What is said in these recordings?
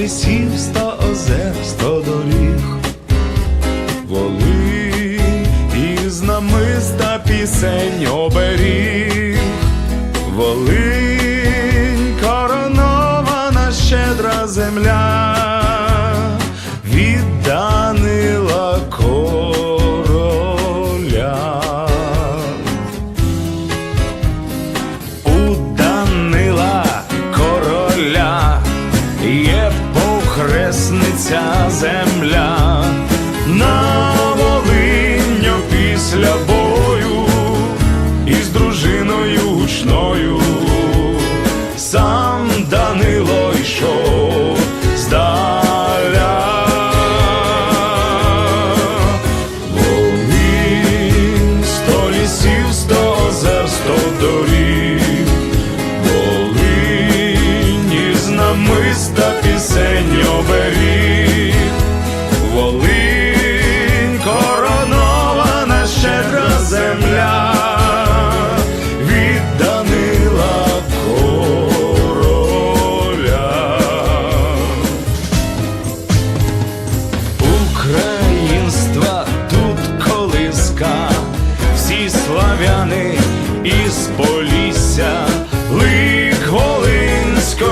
лісів, сто озер, сто доріг, Волинь із намиста пісень оберіг, Волинь земля. На Волиню після бою із дружиною гучною. Сам Данило йшов здаля. Волинь, сто лісів, сто озер, сто доріг, Волинь із намиста пісень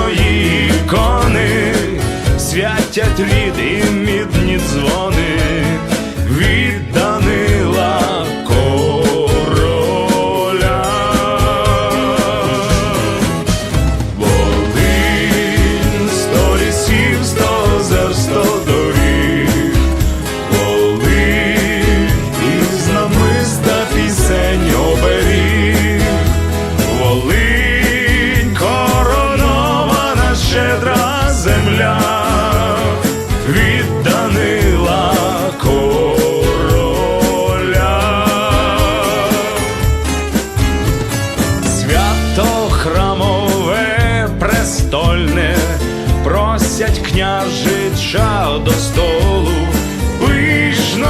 Волинської кони, святять лід і мідні дзвони просять княжича до столу, пишно